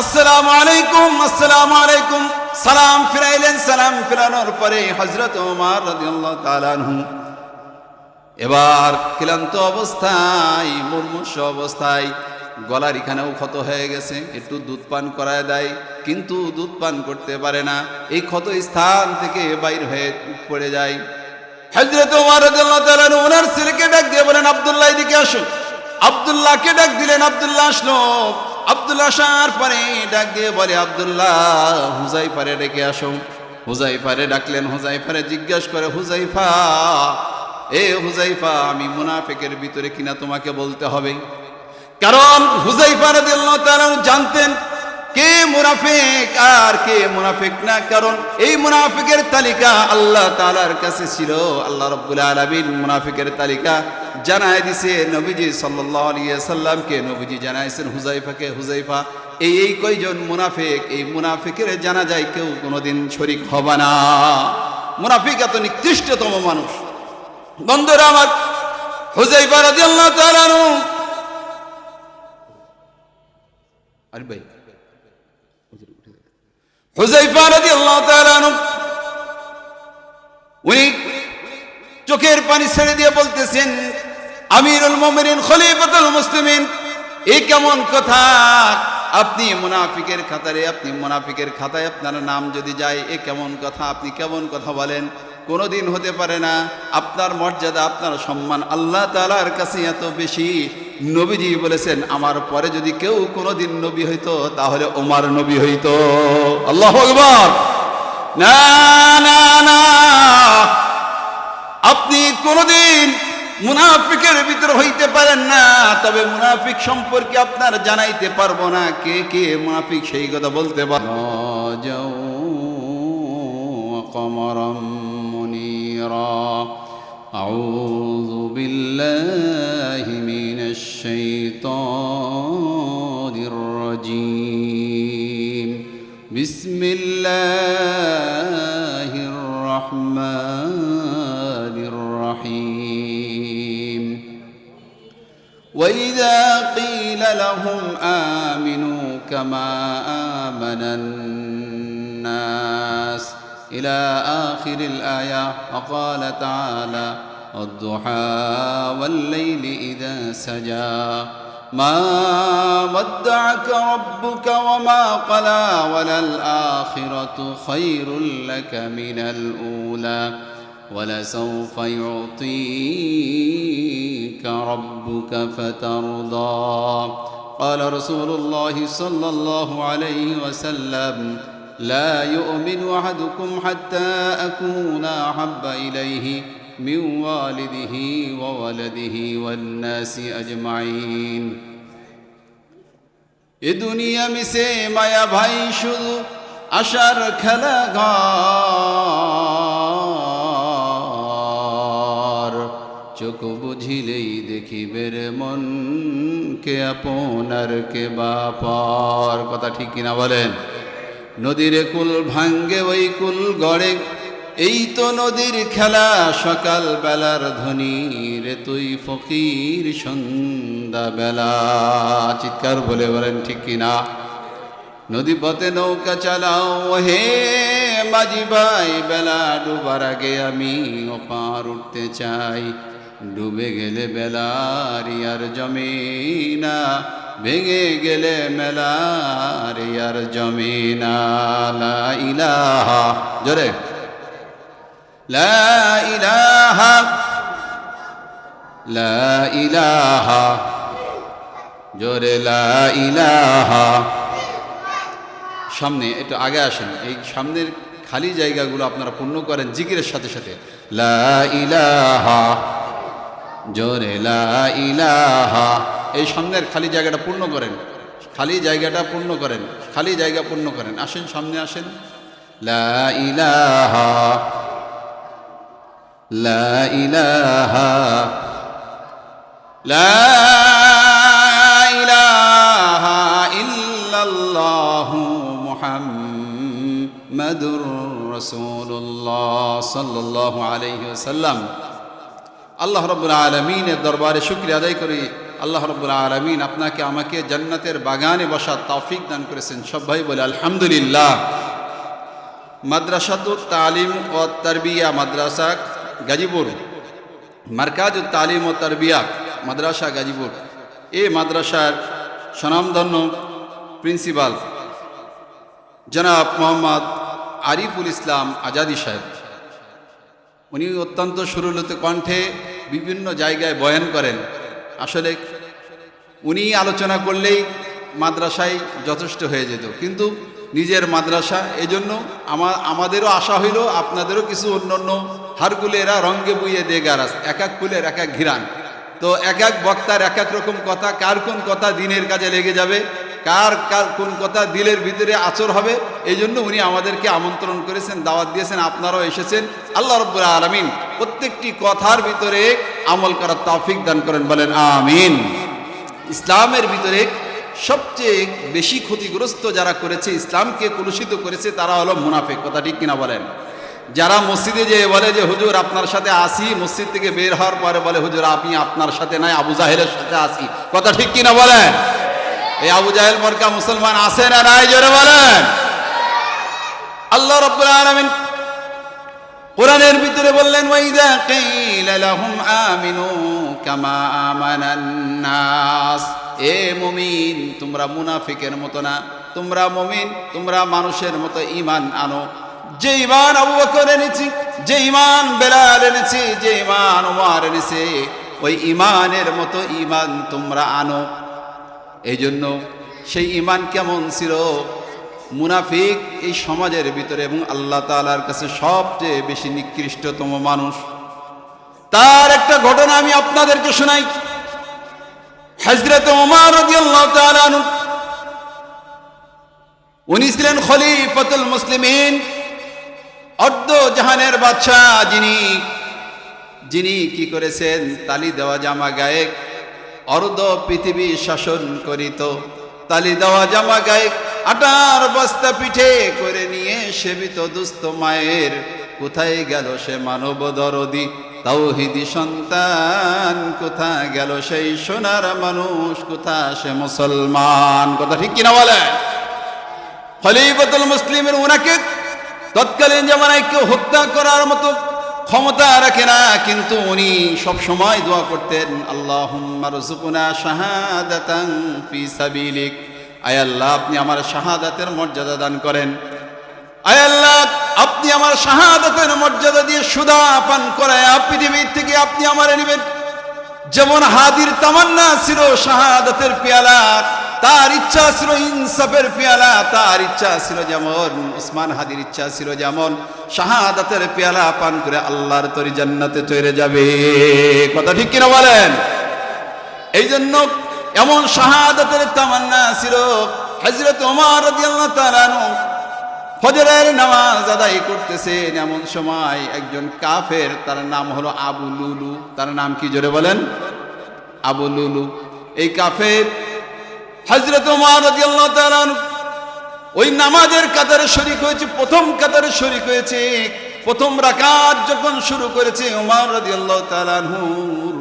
আসসালামু আলাইকুম আসসালামু আলাইকুম। সালাম ফিরাইলেন, সালাম ফিরানোর পরে হজরত ওমর রাদিয়াল্লাহু তাআলা আনহু। এবার ক্লান্ত অবস্থায়, মুর্মুষ অবস্থায় গলার এখানেও ক্ষত হয়ে গেছে, একটু দুধ পান করায় দেয়, কিন্তু দুধ পান করতে পারে না। এই ক্ষত স্থান থেকে বাইর হয়ে পড়ে যায়। হজরত ওমর রাদিয়াল্লাহু তাআলা ওনার ছেলেকে ডাক দিয়ে বলেন, আব্দুল্লাহ, এদিকে আসুন। আব্দুল্লাহকে ডাক দিলেন, আব্দুল্লাহ আসলো। আব্দুল্লাহ আসার পরে ডাক দিয়ে বলে, আব্দুল্লাহ, হুজাইফারে ডেকে আসো। হুজাইফারে ডাকলেন হুজাই হুজাইফারে জিজ্ঞেস করে, হুজাইফা, এ হুজাইফা, আমি মুনাফেকের ভিতরে কিনা তোমাকে বলতে হবে? কারণ হুজাইফা রাদিয়াল্লাহু তাআলা জানতেন, কে মুনাফিক আর কে মুনাফিক না। কারণ এই মুনাফিকের তালিকা আল্লাহ তাআলার কাছে ছিল। আল্লাহ রাব্বুল আলামিন মুনাফিকের তালিকা জানায় দিছে নবীজি সাল্লামকে নবীজি জানাইছেন হুজাইফাকে হুজাইফা এই এই কয়জন মুনাফিক, এই মুনাফিকের জানা যায় কেউ কোনোদিন শরিক হবে না। মুনাফিক এত নিকৃষ্টতম মানুষ। বন্ধুরা আমার হুজাইফা তাআলা আনহু। আরে ভাই হুজাইফা তাআলা আনহু। উনি চোখের পানি ছেড়ে দিয়ে বলতেছেন আমিরুল মুমিনিন, খলিফাতুল মুসলিমিন। এই কেমন কথা? আপনি মুনাফিকের খাতারে, আপনি মুনাফিকের খাতায় আপনার নাম যদি যায়, এ কেমন কথা? আপনি কেমন কথা বলেন? কোনোদিন হতে পারে না। আপনার মর্যাদা, আপনার সম্মান আল্লাহ তালার কাছে এত বেশি। নবীজি বলেছেন, আমার পরে যদি কেউ কোনোদিন নবী হইতো, তাহলে ওমার নবী হইতো। আল্লাহ আকবার। না না না। আপনি কোনোদিন মুনাফিকের ভিতর হইতে পারেন না তবে মুনাফিক সম্পর্কে আপনার জানাইতে পারবো না কে কে মুনাফিক সেই কথা বলতে পারবো কমরম মুনিরা أعوذ بالله من الشيطان الرجيم بسم الله الرحمن الرحيم وإذا قيل لهم آمنوا كما آمن الناس إلى آخر الآية وقال تعالى الضحى والليل إذا سجى ما ودعك ربك وما قلى وللآخرة خير لك من الأولى ولسوف يعطيك ربك فترضى قال رسول الله صلى الله عليه وسلم لا يؤمن أحدكم حتى أكون أحب إليه من والده وولده والناس أجمعين এ দুনিয়া মিশে মায়া ভাই শুধু আশার খেলা ঘর বুঝিলেই দেখিবের মন কে আপনার কে বাপর কথা ঠিক কিনা বলেন? নদীর কুল ভাঙ্গে, ওই কুল গড়ে। এই তো নদীর খেলা, সকাল বেলার ধ্বনি। রে তুই ফকির সন্ধ্যা বেলা। চিৎকার বলে বলেন, ঠিক কিনা? নদী পথে নৌকা চালাও হে মাঝি ভাই, বেলা ডুবার আগে আমি ওপার উঠতে চাই। ডুবে গেলে বেলার আর জমে না ভেঙে গেলে মেলার আর জমে না লা ইলাহা, জোরে। লা ইলাহা লা ইলাহা, জোরে লা ইলাহা। সামনে, একটু আগে আসেন, এই সামনের খালি জায়গাগুলো আপনারা পূর্ণ করেন জিকিরের সাথে সাথে। লা ইলাহা জোরে ইলাহা। এই সামনের খালি জায়গাটা পূর্ণ করেন। খালি জায়গাটা পূর্ণ করেন। খালি জায়গা পূর্ণ করেন। আসেন সামনে, আসেন। লা ইলাহা। লা ইলাহা। লা ইলাহা ইল্লাল্লাহু মুহাম্মাদুর রাসূলুল্লাহ সাল্লাল্লাহু আলাইহি ওয়াসাল্লাম। আল্লাহ রব্বুল আলমিনের দরবারে শুক্রিয়া আদায় করি। আল্লাহ রব্বুল আলমিন আপনাকে, আমাকে জান্নাতের বাগানে বসার তৌফিক দান করেছেন। সব ভাই বলে, আলহামদুলিল্লাহ। মাদ্রাসাত তালিম ও তারবিয়া মাদ্রাসা গাজীপুর। মার্কাজ তালিম ও তারবিয়া মাদ্রাসা গাজীপুর। এ মাদ্রাসার স্বনামধন্য প্রিন্সিপাল জনাব মোহাম্মদ আরিফুল ইসলাম আজাদি সাহেব। উনি অত্যন্ত সুরলিত কণ্ঠে বিভিন্ন জায়গায় বয়ান করেন। আসলে উনি আলোচনা করলেই মাদ্রাসায় যথেষ্ট হয়ে যেত। কিন্তু নিজের মাদ্রাসা, এজন্য আমা আমাদেরও আশা হইল, আপনাদেরও কিছু অন্য অন্য হারগুলেরা রঙ্গে বুইয়ে দিয়ে গারাস এক এক ফুলের এক এক ঘিরান তো এক এক বক্তার এক এক রকম কথা, কার কোন কথা দিনের কাজে লেগে যাবে কার কার, কোন কথা দিলের ভিতরে আচর হবে, এই জন্য উনি আমাদেরকে আমন্ত্রণ করেছেন, দাওয়াত দিয়েছেন, আপনারাও এসেছেন। আল্লাহ রব্বুল আলমিন প্রত্যেকটি কথার ভিতরে আমল করার তৌফিক দান করেন, বলেন আমিন। ইসলামের ভিতরে সবচেয়ে বেশি ক্ষতিগ্রস্ত যারা করেছে, ইসলামকে কলুষিত করেছে, তারা হলো মুনাফেক, কথা ঠিক কিনা বলেন? যারা মসজিদে যে বলে যে, হুজুর, আপনার সাথে আসি মসজিদ থেকে বের হওয়ার পরে বলে, হুজুর, আমি আপনার সাথে নাই, আবু জাহেলের সাথে আসি কথা ঠিক কিনা বলেন? এই আবু জাহেল মরকা মুসলমান আছে না নাই? জোরে বলেন। আল্লাহ রব্বুল আলামিন কোরআনের ভিতরে বললেন ওয়াইদা কিলা লাহুম আমিনু কামা আমানান নাস। এ মুমিন, তোমরা মুনাফিকের মতো না। তোমরা মুমিন, তোমরা মানুষের মতো ঈমান আনো। যে ঈমান আবু বকর এনেছি, যে ঈমান বেলাল এনেছি, যে ঈমান ওমর এনেছে, ওই ঈমানের মতো ঈমান তোমরা আনো। এই জন্য সেই ইমান কেমন ছিল? মুনাফিক এই সমাজের ভিতরে এবং আল্লাহ তালার কাছে সবচেয়ে বেশি নিকৃষ্টতম মানুষ। তার একটা ঘটনা আমি আপনাদেরকে শোনাই। হজরত ওমর উনি ছিলেন খলিফাতুল মুসলিমিন, অর্ধ জাহানের বাদশাহ যিনি যিনি কি করেছেন? তালি দেওয়া জামা গায়ে অর্ধ পৃথিবী শাসন করিত। তালি দেওয়া জামা গায়ে আটার বস্তা পিঠে করে নিয়ে সেবিত দুস্থ মায়ের। কোথায় গেল সে মানব দরদি? তাওহিদি সন্তান, কোথায় গেল সেই সোনার মানুষ? কোথা সে মুসলমান? কথা ঠিক কিনা বলে? খলিফাতুল মুসলিমের ওনাকে তৎকালীন জামানায় কেউ হত্যা করার মতো ক্ষমতা রাখে না, কিন্তু উনি সব সময় দোয়া করতেন আল্লাহ, আপনি আমার শাহাদাতের মর্যাদা দান করেন। আয় আল্লাহ, আপনি আমার শাহাদাতের মর্যাদা দিয়ে সুদা পান করায় পৃথিবীর থেকে আপনি আমার নেবেন। যেমন হাদির তামান্না ছিল শাহাদাতের পেয়ালা তার ইচ্ছা ছিল ইনসাফের পেয়ালা, তার ইচ্ছা ছিল যেমন, উসমান হাদির ইচ্ছা ছিল যেমন, শাহাদাতের পেয়ালা পান করে আল্লাহর তরি জান্নাতে চলে যাবে। কথা ঠিক কিনা বলেন? এই জন্য এমন শাহাদাতের তামান্না ছিল হজরত ওমর রাদিয়াল্লাহু তাআলা ফজরের নামাজ আদায় করতেছেন। এমন সময় একজন কাফের, তার নাম হলো আবু লুলু, তার নাম কি জোরে বলেন? আবু লুলু। এই কাফের হজরত ওই নামাজের কাতারে শরিক হয়েছে, প্রথম কাতারে শরিক হয়েছে। প্রথম রাকাত যখন শুরু করেছে ওমর রাদিয়াল্লাহু তাআলা আনহুর,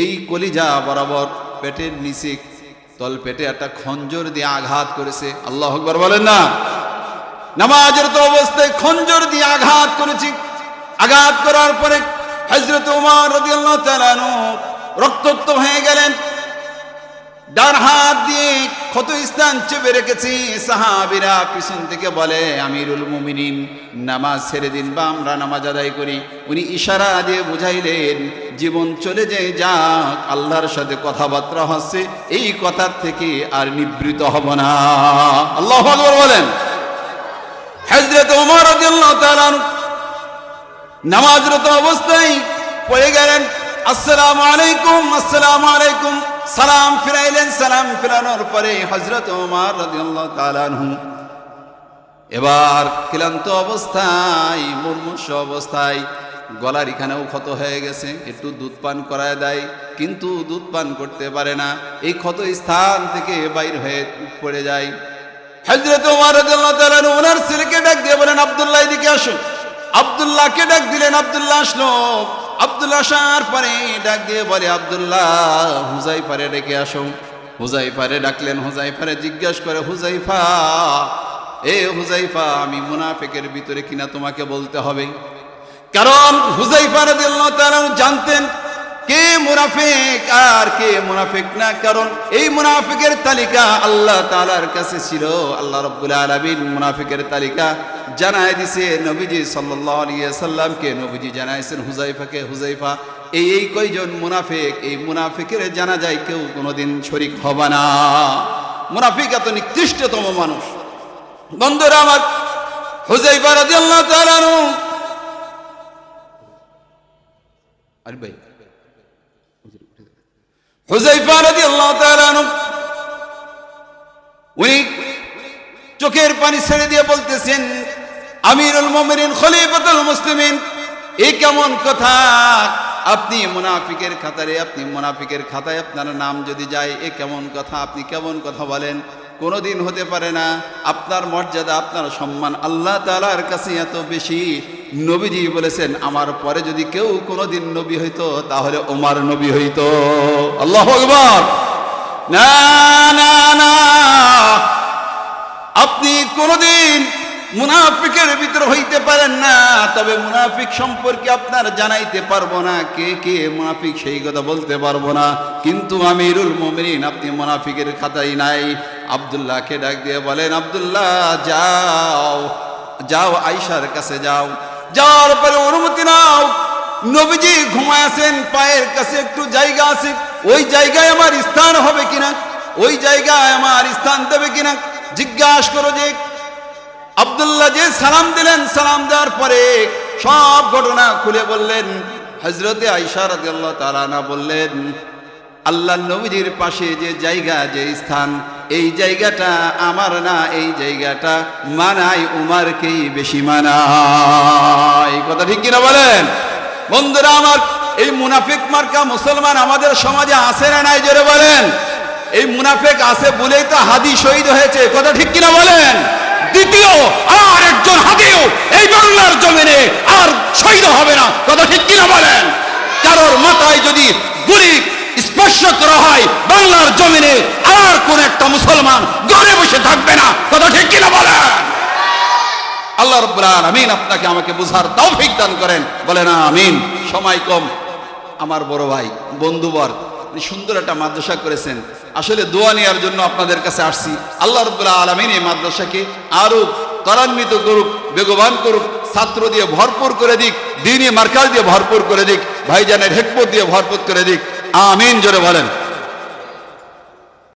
এই কলিজা বরাবর পেটের নিচে তল পেটে একটা খঞ্জর দিয়ে আঘাত করেছে। আল্লাহ আকবার বলেন না। নামাজের তো অবস্থায় খঞ্জর দিয়ে আঘাত করেছি। আঘাত করার পরে হজরত উমার তাআলা আনহু রক্তাক্ত হয়ে গেলেন। ডান হাত দিয়ে ক্ষত স্থান চেপে রেখেছি। সাহাবিরা পিছন থেকে বলে, আমিরুল মুমিনিন, নামাজ ছেড়ে দিন বা আমরা নামাজ আদায় করি। উনি ইশারা দিয়ে বুঝাইলেন, জীবন চলে যায় যাক, আল্লাহর সাথে কথাবার্তা হচ্ছে, এই কথার থেকে আর নিবৃত হব না। আল্লাহ বলেন। হজরত ওমর নামাজরত অবস্থায় পড়ে গেলেন, আসসালামু আলাইকুম আসসালামু আলাইকুম। সালাম ফিরাইলেন, সালাম ফিরানোর পরে হজরত ওমর এবার ক্লান্ত অবস্থায় মুর্মুষ অবস্থায় গলার এখানেও ক্ষত হয়ে গেছে, একটু দুধ পান করায় দেয়, কিন্তু দুধ পান করতে পারে না। এই ক্ষত স্থান থেকে বাইর হয়ে পড়ে যায়। হজরত ওমর ওনার ছেলেকে ডাক দিয়ে বলেন, আবদুল্লাহ এদিকে আসো আব্দুল্লাহকে ডাক দিলেন, আবদুল্লাহ আসলো। আব্দুল্লাহ আসার পরে ডাক দিয়ে বলে, আবদুল্লাহ হুজাই পারে ডেকে আসো। হুজাইফারে ডাকলেন, হুজাইফারে জিজ্ঞাসা করে, হুজাইফা, এ হুজাইফা, আমি মুনাফেকের ভিতরে কিনা তোমাকে বলতে হবে? কারণ হুজাইফা রাদিয়াল্লাহু তারা জানতেন কে মুনাফিক আর কে মুনাফিক না? কারণ এই মুনাফিকের তালিকা আল্লাহ তাআলার কাছে ছিল। আল্লাহ রাব্বুল আলামিন মুনাফিকের তালিকা জানায় দিছে নবীজি সাল্লামকে নবীজি জানাইছেন হুজাইফাকে হুজাইফা এই এই কয়জন মুনাফিক? এই মুনাফিকের জানা যায় কেউ কোনোদিন শরিক হবে না। মুনাফিক এত নিকৃষ্টতম মানুষ। বন্ধুরা আমার হুজাইফা রাদিয়াল্লাহু তাআলা আনহু। আরে ভাই তাআলা উনি চোখের পানি ছেড়ে দিয়ে বলতেছেন, আমিরুল মুমিনিন, খলিফাতুল মুসলিমিন এই কেমন কথা? আপনি মুনাফিকের খাতারে, আপনি মুনাফিকের খাতায় আপনার নাম যদি যায়, এ কেমন কথা? আপনি কেমন কথা বলেন? কোনোদিন হতে পারে না। আপনার মর্যাদা, আপনার সম্মান আল্লাহ তালার কাছে এত বেশি। নবীজি বলেছেন, আমার পরে যদি কেউ কোনোদিন নবী হইতো, তাহলে ওমার নবী হইতো। আল্লাহ আকবার। না না না। আপনি কোনোদিন মুনাফিকের ভিতর হইতে পারেন না, তবে মুনাফিক সম্পর্কে আপনার জানাইতে পারব না, কে কে মুনাফিক সেই কথা বলতে পারব না। কিন্তু আমিরুল মোমিনিন, আপনি মুনাফিকের খাতাই নাই। আব্দুল্লাহকে ডাক দিয়ে বলেন, আবদুল্লাহ, যাও যাও আয়সার কাছে যাও। যাওয়ার পরে অনুমতি নাও। নবীজি ঘুমায় আছেন পায়ের কাছে একটু জায়গা আছে। ওই জায়গায় আমার স্থান হবে কিনা? ওই জায়গায় আমার স্থান দেবে কিনা? জিজ্ঞাসা করো যে, আব্দুল্লাহ যে সালাম দিলেন, সালাম দেওয়ার পরে সব ঘটনা খুলে বললেন। হজরতে আইসা রাদিয়াল্লাহু তাআলা না বললেন, আল্লাহ নবীজির পাশে যে জায়গা, যে স্থান এই জায়গাটা আমার না, এই জায়গাটা মানাই উমারকেই বেশি মানায়। কথা ঠিক কিনা বলেন? বন্ধুরা, আমার এই মুনাফিক মার্কা মুসলমান আমাদের সমাজে আসে না নাই, জোরে বলেন? এই মুনাফেক আছে বলেই তো হাদি শহীদ হয়েছে, কথা ঠিক কিনা বলেন? দ্বিতীয়, আর একজন হাদিও এই বাংলার জমিনে আর শহীদ হবে না, কথা ঠিক কিনা বলেন? কারোর মাথায় যদি গুলি স্পর্শ করা হয় বাংলার জমিনে, আর কোন একটা মুসলমান ঘরে বসে থাকবে না। কথা ঠিক কিনা বলেন? আল্লাহ রব্বুল আমিন আপনাকে আমাকে বুঝার তৌফিক দান করেন। বলেন আমিন। সময় কম। আমার বড় ভাই, বন্ধুবর সুন্দর একটা মাদ্রাসা করেছেন। আসলে দোয়া নেওয়ার জন্য আপনাদের কাছে আসছি। আল্লাহ রব্বুল্লাহ আলমিন এই মাদ্রাসাকে আরও ত্বরান্বিত করুক, বেগবান করুক, ছাত্র দিয়ে ভরপুর করে দিক দিনই মার্কাজ দিয়ে ভরপুর করে দিক, ভাইজানের হেকমত দিয়ে ভরপুর করে দিক। আমিন জোরে বলেন।